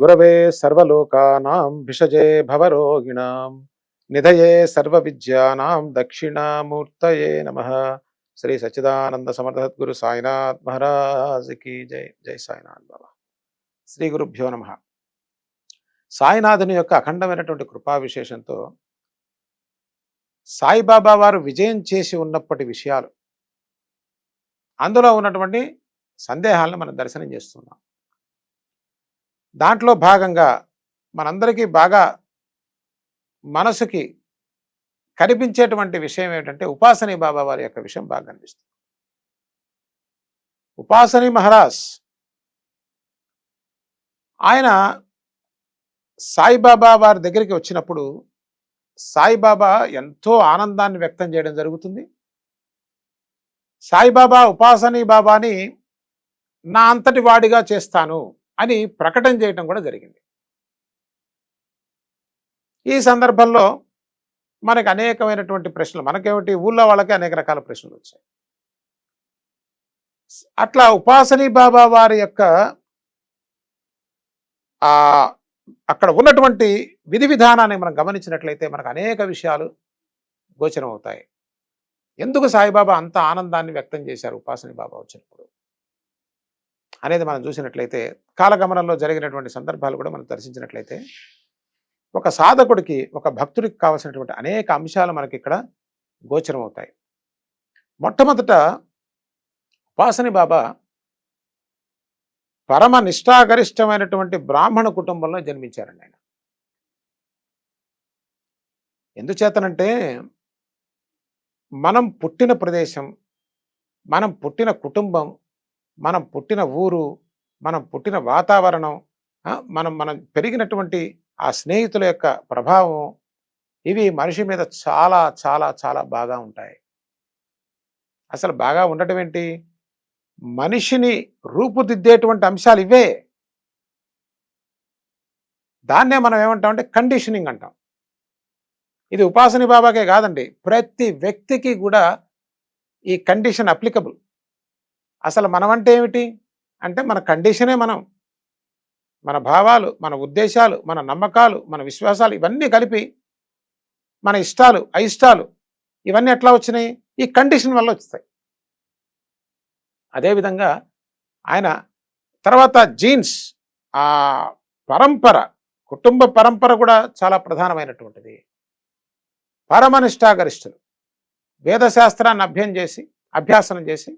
గురవే సర్వలోకానాం భిషజే భవరోగిణాం నిధయే సర్వ విద్యానాం దక్షిణామూర్తయే నమ. శ్రీ సచ్చిదానంద సమర్థ సద్గురు సాయినాథ్ మహారాజ్కి జై జై సాయినాథ్ బాబా. శ్రీ గురుభ్యో నమ. సాయినాథుని యొక్క అఖండమైనటువంటి కృపా విశేషంతో సాయిబాబా వారు విజయం చేసి ఉన్నప్పటి విషయాలు అందులో ఉన్నటువంటి సందేహాలను మనం దర్శనం చేస్తున్నాం. దాంట్లో భాగంగా మనందరికీ బాగా మనసుకి కనిపించేటువంటి విషయం ఏమిటంటే ఉపాసనీ బాబా వారి యొక్క విషయం బాగా కనిపిస్తుంది. ఉపాసనీ మహారాజ్ ఆయన సాయిబాబా వారి దగ్గరికి వచ్చినప్పుడు సాయిబాబా ఎంతో ఆనందాన్ని వ్యక్తం చేయడం జరుగుతుంది. సాయిబాబా ఉపాసనీ బాబాని నా అంతటి వాడిగా చేస్తాను. అని ప్రకటన చేయటం కూడా జరిగింది. ఈ సందర్భంలో మనకు అనేకమైనటువంటి ప్రశ్నలు మనకేమిటి? ఊళ్ళో వాళ్ళకి అనేక రకాల ప్రశ్నలు వచ్చాయి. అట్లా ఉపాసనీ బాబా వారి యొక్క ఆ అక్కడ ఉన్నటువంటి విధి విధానాన్ని మనం గమనించినట్లయితే మనకు అనేక విషయాలు గోచరం అవుతాయి ఎందుకు సాయిబాబా అంత ఆనందాన్ని వ్యక్తం చేశారు ఉపాసని బాబా వచ్చినప్పుడు? అనేది మనం చూసినట్లయితే కాలగమనంలో జరిగినటువంటి సందర్భాలు కూడా మనం దర్శించినట్లయితే ఒక సాధకుడికి ఒక భక్తుడికి కావలసినటువంటి అనేక అంశాలు మనకి ఇక్కడ గోచరం అవుతాయి మొట్టమొదట ఉపాసని బాబా పరమ నిష్ఠాగరిష్టమైనటువంటి బ్రాహ్మణ కుటుంబంలో జన్మించారండి ఆయన. ఎందుచేతనంటే మనం పుట్టిన ప్రదేశం మనం పుట్టిన కుటుంబం మనం పుట్టిన ఊరు మనం పుట్టిన వాతావరణం మనం మనం పెరిగినటువంటి ఆ స్నేహితుల యొక్క ప్రభావం ఇవి మనిషి మీద చాలా చాలా చాలా బాగా ఉంటాయి. అసలు బాగా ఉండటం ఏంటి? మనిషిని రూపుదిద్దేటువంటి అంశాలు ఇవే. దాన్నే మనం ఏమంటామంటే కండిషనింగ్ అంటాం. ఇది ఉపాసని బాబాకే కాదండి. ప్రతి వ్యక్తికి కూడా ఈ కండిషన్ అప్లికబుల్. అసలు మనం అంటే ఏమిటి? అంటే మన కండిషనే మనం. మన భావాలు మన ఉద్దేశాలు మన నమ్మకాలు మన విశ్వాసాలు ఇవన్నీ కలిపి మన ఇష్టాలు అయిష్టాలు ఇవన్నీ ఎట్లా వచ్చినాయి? ఈ కండిషన్ వల్ల వస్తాయి అదేవిధంగా ఆయన తర్వాత జీన్స్ ఆ పరంపర కుటుంబ పరంపర కూడా చాలా ప్రధానమైనటువంటిది. పరమనిష్టాగరిష్ఠులు వేదశాస్త్రాన్ని అభ్యం చేసి అభ్యాసనం చేసి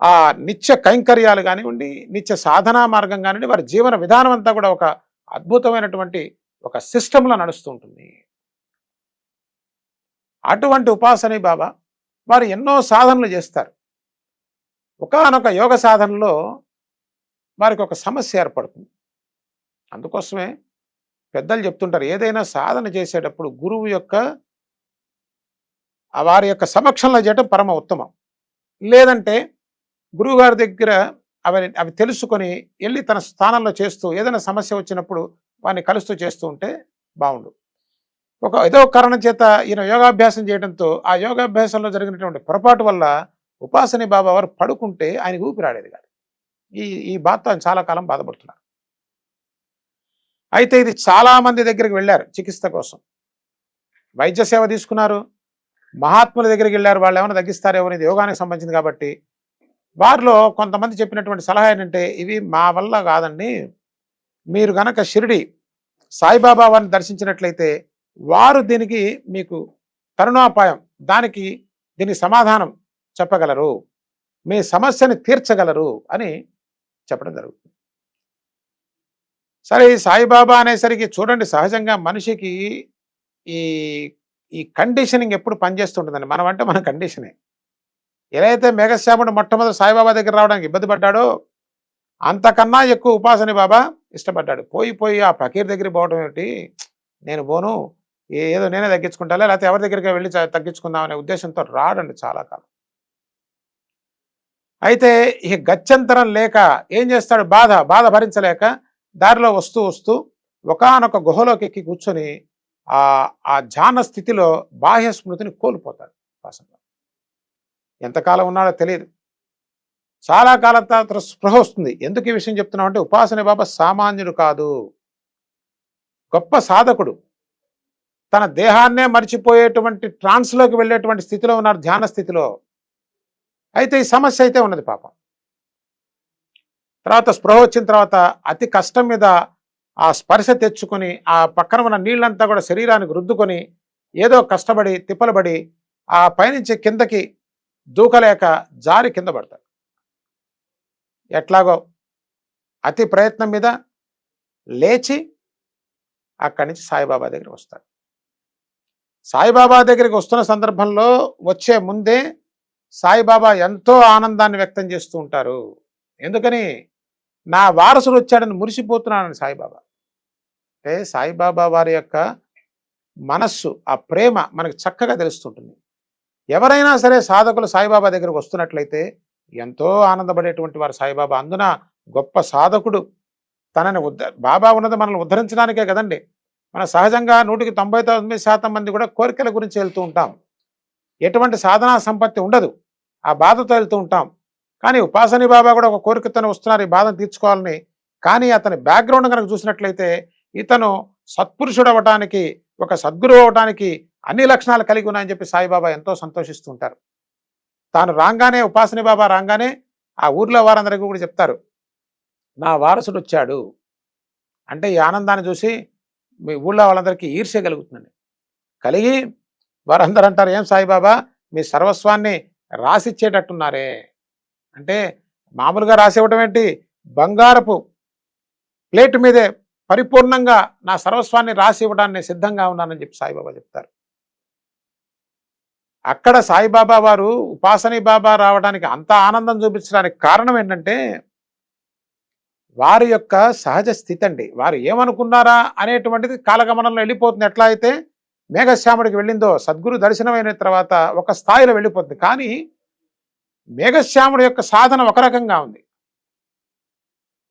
ఆ నిత్య కైంకర్యాలు కానివ్వండి నిత్య సాధనా మార్గం కానివ్వండి వారి జీవన విధానం అంతా కూడా ఒక అద్భుతమైనటువంటి ఒక సిస్టంలో నడుస్తూ ఉంటుంది. అటువంటి ఉపాసని బాబా వారు ఎన్నో సాధనలు చేస్తారు. ఒకానొక యోగ సాధనలో వారికి ఒక సమస్య ఏర్పడుతుంది. అందుకోసమే పెద్దలు చెప్తుంటారు ఏదైనా సాధన చేసేటప్పుడు గురువు యొక్క వారి యొక్క సమక్షంలో చేయటం పరమ ఉత్తమం. లేదంటే గురువుగారి దగ్గర అవి అవి తెలుసుకొని వెళ్ళి తన స్థానంలో చేస్తూ ఏదైనా సమస్య వచ్చినప్పుడు వారిని కలుస్తూ చేస్తూ ఉంటే బాగుండు ఒక ఏదో కారణం చేత ఈయన యోగాభ్యాసం చేయడంతో ఆ యోగాభ్యాసంలో జరిగినటువంటి పొరపాటు వల్ల ఉపాసని బాబా వారు పడుకుంటే ఆయనకు ఊపిరాడేది కాదు. ఈ ఈ బాధ ఆయన చాలా కాలం బాధపడుతున్నారు. అయితే ఇది చాలామంది దగ్గరికి వెళ్ళారు చికిత్స కోసం. వైద్య సేవ తీసుకున్నారు. మహాత్ముల దగ్గరికి వెళ్ళారు. వాళ్ళు ఏమైనా తగ్గిస్తారేమో ఇది యోగానికి సంబంధించింది కాబట్టి వారిలో కొంతమంది చెప్పినటువంటి సలహా ఏంటంటే ఇవి మా వల్ల కాదండి. మీరు గనక షిరిడి సాయిబాబా వారిని దర్శించినట్లయితే వారు దీనికి మీకు తరుణోపాయం దానికి దీని సమాధానం చెప్పగలరు. మీ సమస్యని తీర్చగలరు అని చెప్పడం జరుగుతుంది. సరే ఈ సాయిబాబా అనేసరికి చూడండి సహజంగా మనిషికి ఈ ఈ కండిషనింగ్ ఎప్పుడు పనిచేస్తుంటుందండి మనం అంటే మన కండిషనే. ఎలా అయితే మేఘశ్యాముడు మొట్టమొదటి సాయిబాబా దగ్గర రావడానికి ఇబ్బంది పడ్డాడో అంతకన్నా ఎక్కువ ఉపాసని బాబా ఇష్టపడ్డాడు. పోయి పోయి ఆ ఫకీర్ దగ్గరికి పోవడం ఏమిటి? నేను పోను ఏ- ఏదో నేనే తగ్గించుకుంటాలే లేకపోతే ఎవరి దగ్గరికి వెళ్ళి తగ్గించుకుందామనే తగ్గించుకుందాం అనే ఉద్దేశంతో రాడండి చాలా కాలం. అయితే ఇక గత్యంతరం లేక ఏం చేస్తాడు? బాధ బాధ భరించలేక దారిలో వస్తూ వస్తూ ఒకానొక గుహలోకి ఎక్కి కూర్చొని ఆ ఆ ధ్యాన స్థితిలో బాహ్య స్మృతిని కోల్పోతాడు. ఉపాసన ఎంతకాలం ఉన్నాడో తెలియదు. చాలా కాలం తర్వాత స్పృహ వస్తుంది. ఎందుకు ఈ విషయం చెప్తున్నామంటే ఉపాసన బాబా సామాన్యుడు కాదు. గొప్ప సాధకుడు. తన దేహాన్నే మర్చిపోయేటువంటి ట్రాన్స్లోకి వెళ్ళేటువంటి స్థితిలో ఉన్నారు ధ్యాన స్థితిలో. అయితే ఈ సమస్య అయితే ఉన్నది పాపం. తర్వాత స్పృహ వచ్చిన తర్వాత అతి కష్టం మీద ఆ స్పర్శ తెచ్చుకొని ఆ పక్కన ఉన్న నీళ్ళంతా కూడా శరీరానికి రుద్దుకొని ఏదో కష్టపడి తిప్పలబడి ఆ పైనుంచి కిందకి దూకలేక జారి కింద పడతాడు ఎట్లాగో అతి ప్రయత్నం మీద లేచి అక్కడి నుంచి సాయిబాబా దగ్గరికి వస్తాడు సాయిబాబా దగ్గరికి వస్తున్న సందర్భంలో వచ్చే ముందే సాయిబాబా ఎంతో ఆనందాన్ని వ్యక్తం చేస్తూ ఉంటారు. ఎందుకని? నా వారసుడు వచ్చాడని మురిసిపోతున్నానని సాయిబాబా. అంటే సాయిబాబా వారి యొక్క మనస్సు ఆ ప్రేమ మనకు చక్కగా తెలుస్తుంటుంది. ఎవరైనా సరే సాధకులు సాయిబాబా దగ్గరకు వస్తున్నట్లయితే ఎంతో ఆనందపడేటువంటి వారు సాయిబాబా. అందున గొప్ప సాధకుడు తనని ఉద్ధ బాబా ఉన్నది మనల్ని ఉద్ధరించడానికే కదండి. మన సహజంగా నూటికి తొంభై తొమ్మిది శాతం మంది కూడా కోరికల గురించి వెళ్తూ ఉంటాం. ఎటువంటి సాధనా సంపత్తి ఉండదు. ఆ బాధతో వెళ్తూ ఉంటాం. కానీ ఉపాసని బాబా కూడా ఒక కోరికతోనే వస్తున్నారు. ఈ బాధను తీర్చుకోవాలని. కానీ అతని బ్యాక్గ్రౌండ్ కనుక చూసినట్లయితే ఇతను సత్పురుషుడు అవ్వటానికి ఒక సద్గురు అవ్వటానికి అన్ని లక్షణాలు కలిగి ఉన్నాయని చెప్పి సాయిబాబా ఎంతో సంతోషిస్తూ ఉంటారు తాను రాగానే ఉపాసని బాబా రాగానే ఆ ఊర్లో వారందరికీ కూడా చెప్తారు. నా వారసుడు వచ్చాడు అంటే ఈ ఆనందాన్ని చూసి మీ ఊళ్ళో వాళ్ళందరికీ ఈర్ష్య కలుగుతుందండి. కలిగి వారందరూ అంటారు ఏం సాయిబాబా మీ సర్వస్వాన్ని రాసిచ్చేటట్టున్నారే. అంటే మామూలుగా రాసివ్వటం ఏంటి? బంగారపు ప్లేట్ మీదే పరిపూర్ణంగా నా సర్వస్వాన్ని రాసి ఇవ్వడానికి సిద్ధంగా ఉన్నానని చెప్పి సాయిబాబా చెప్తారు. అక్కడ సాయిబాబా వారు ఉపాసని బాబా రావడానికి అంత ఆనందం చూపించడానికి కారణం ఏంటంటే వారి యొక్క సహజ స్థితి అండి. వారు ఏమనుకున్నారా అనేటువంటిది కాలగమనంలో వెళ్ళిపోతుంది. ఎట్లా అయితే మేఘశ్యాముడికి వెళ్ళిందో సద్గురు దర్శనమైన తర్వాత ఒక స్థాయిలో వెళ్ళిపోతుంది. కానీ మేఘశ్యాముడి యొక్క సాధన ఒక రకంగా ఉంది.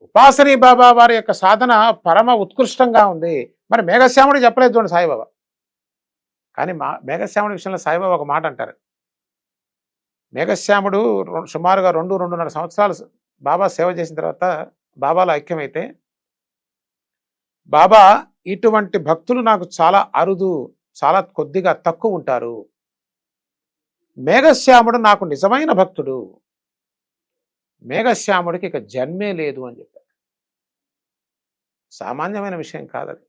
ఉపాసని బాబా వారి యొక్క సాధన పరమ ఉత్కృష్టంగా ఉంది. మరి మేఘశ్యాముడు చెప్పలేదు చూడండి సాయిబాబా. కానీ మా మేఘశ్యాముడి విషయంలో సాయిబాబా ఒక మాట అంటారు. మేఘశ్యాముడు సుమారుగా రెండు రెండున్నర సంవత్సరాలు బాబా సేవ చేసిన తర్వాత బాబాలో ఐక్యమైతే బాబా ఇటువంటి భక్తులు నాకు చాలా అరుదు చాలా కొద్దిగా తక్కువ ఉంటారు. మేఘశ్యాముడు నాకు నిజమైన భక్తుడు. మేఘశ్యాముడికి ఇక జన్మే లేదు అని చెప్పారు. సామాన్యమైన విషయం కాదది.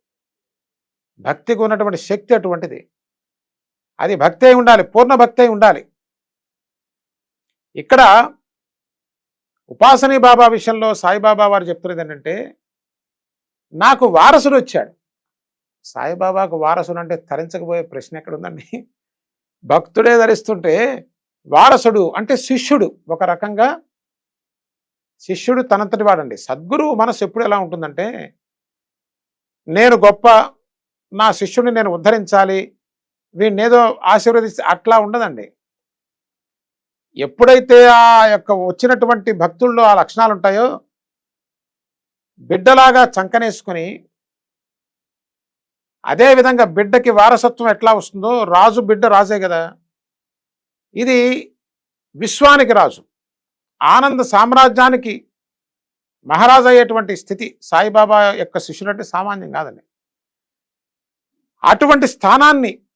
భక్తికి ఉన్నటువంటి శక్తి అటువంటిది. అది భక్తి అయి ఉండాలి పూర్ణ భక్తి అయి ఉండాలి. ఇక్కడ ఉపాసని బాబా విషయంలో సాయిబాబా వారు చెప్తున్నది ఏంటంటే నాకు వారసుడు వచ్చాడు. సాయిబాబాకు వారసుడు అంటే తరించకపోయే ప్రశ్న ఎక్కడుందండి భక్తుడే ధరిస్తుంటే వారసుడు అంటే శిష్యుడు. ఒక రకంగా శిష్యుడు తనంతటి వాడండి. సద్గురువు మనసు ఎప్పుడు ఎలా ఉంటుందంటే నేను గొప్ప నా శిష్యుడిని నేను ఉద్ధరించాలి వీడిని ఏదో ఆశీర్వదిస్తే అట్లా ఉండదండి. ఎప్పుడైతే ఆ యొక్క వచ్చినటువంటి భక్తుల్లో ఆ లక్షణాలు ఉంటాయో బిడ్డలాగా చంకనేసుకుని అదే విధంగా బిడ్డకి వారసత్వం ఎట్లా వస్తుందో రాజు బిడ్డ రాజే కదా. ఇది విశ్వానికి రాజు. ఆనంద సామ్రాజ్యానికి మహారాజు అయ్యేటువంటి స్థితి సాయిబాబా యొక్క శిష్యులంటే సామాన్యం కాదండి. అటువంటి స్థానాన్ని